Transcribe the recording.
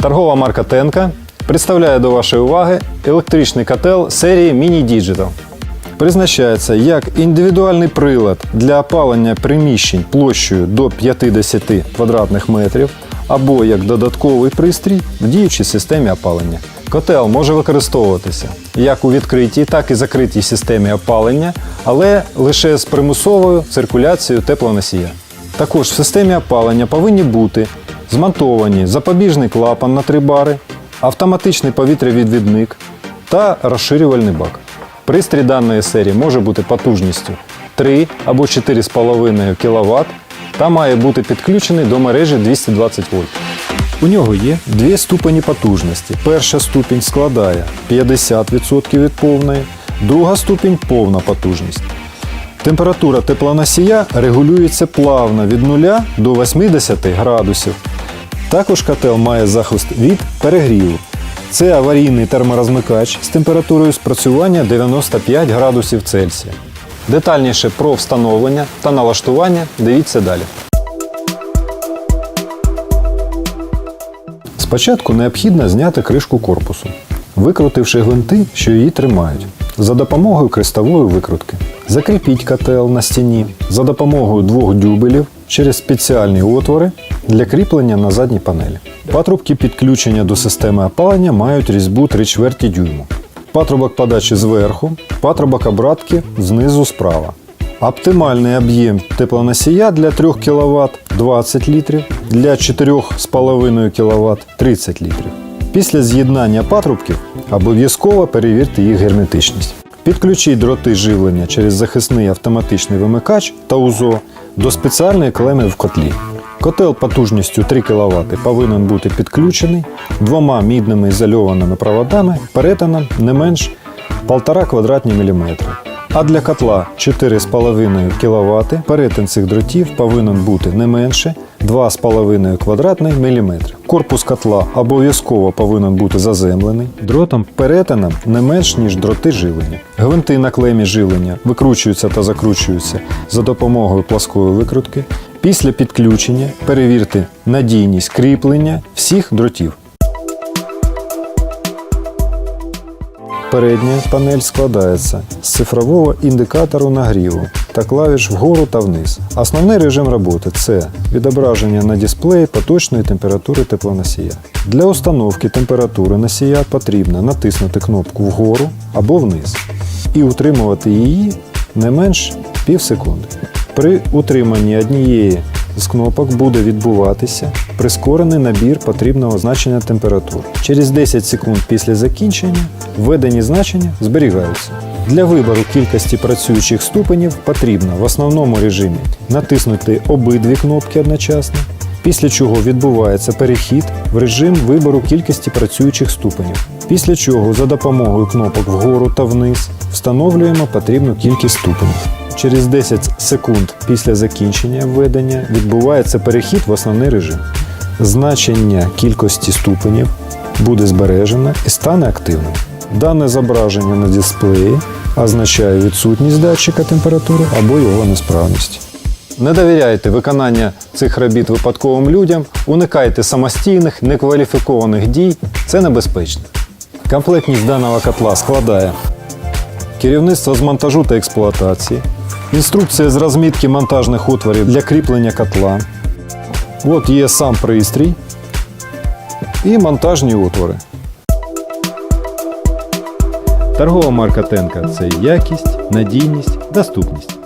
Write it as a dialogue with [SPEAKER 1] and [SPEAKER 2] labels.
[SPEAKER 1] Торгова марка Тенка представляє до вашої уваги електричний котел серії Mini Digital. Призначається як індивідуальний прилад для опалення приміщень площею до 50 квадратних метрів або як додатковий пристрій в діючій системі опалення. Котел може використовуватися як у відкритій, так і закритій системі опалення, але лише з примусовою циркуляцією теплоносія. Також в системі опалення повинні бути змонтовані запобіжний клапан на три бари, автоматичний повітрявідвідник та розширювальний бак. Пристрій даної серії може бути потужністю 3 або 4,5 кВт та має бути підключений до мережі 220 вольт. У нього є дві ступені потужності. Перша ступінь складає 50% від повної, друга ступінь повна потужність. Температура теплоносія регулюється плавно від 0 до 80 градусів. Також котел має захист від перегріву. Це аварійний терморозмикач з температурою спрацювання 95 градусів Цельсія. Детальніше про встановлення та налаштування дивіться далі. Спочатку необхідно зняти кришку корпусу, викрутивши гвинти, що її тримають, за допомогою крестової викрутки. Закріпіть котел на стіні за допомогою двох дюбелів через спеціальні отвори для кріплення на задній панелі. Патрубки підключення до системи опалення мають різьбу 3 чверті дюйму. Патрубок подачі зверху, патрубок обратки знизу справа. Оптимальний об'єм теплоносія для 3 кВт 20 літрів, для 4,5 кВт 30 літрів. Після з'єднання патрубків обов'язково перевірте їх герметичність. Підключіть дроти живлення через захисний автоматичний вимикач та УЗО до спеціальної клеми в котлі. Котел потужністю 3 кВт повинен бути підключений двома мідними ізольованими проводами перетином не менш 1,5 квадратні міліметри. А для котла 4,5 кВт перетин цих дротів повинен бути не менше 2,5 квадратних міліметри. Корпус котла обов'язково повинен бути заземлений дротом перетином не менш ніж дроти живлення. Гвинти на клемі живлення викручуються та закручуються за допомогою пласкої викрутки. Після підключення перевірте надійність кріплення всіх дротів. Передня панель складається з цифрового індикатору нагріву та клавіш вгору та вниз. Основний режим роботи це відображення на дисплеї поточної температури теплоносія. Для установки температури носія потрібно натиснути кнопку вгору або вниз і утримувати її не менш пів секунди. При утриманні однієї з кнопок буде відбуватися прискорений набір потрібного значення температури. Через 10 секунд після закінчення введені значення зберігаються. Для вибору кількості працюючих ступенів потрібно в основному режимі натиснути обидві кнопки одночасно, після чого відбувається перехід в режим вибору кількості працюючих ступенів. Після чого за допомогою кнопок вгору та вниз встановлюємо потрібну кількість ступенів. Через 10 секунд після закінчення введення відбувається перехід в основний режим. Значення кількості ступенів буде збережено і стане активним. Дане зображення на дисплеї означає відсутність датчика температури або його несправність. Не довіряйте виконання цих робіт випадковим людям, уникайте самостійних, некваліфікованих дій, це небезпечно. Комплектність даного котла складає керівництво з монтажу та експлуатації, інструкція з розмітки монтажних отворів для кріплення котла. От є сам пристрій і монтажні отвори. Торгова марка Тенка це якість, надійність, доступність.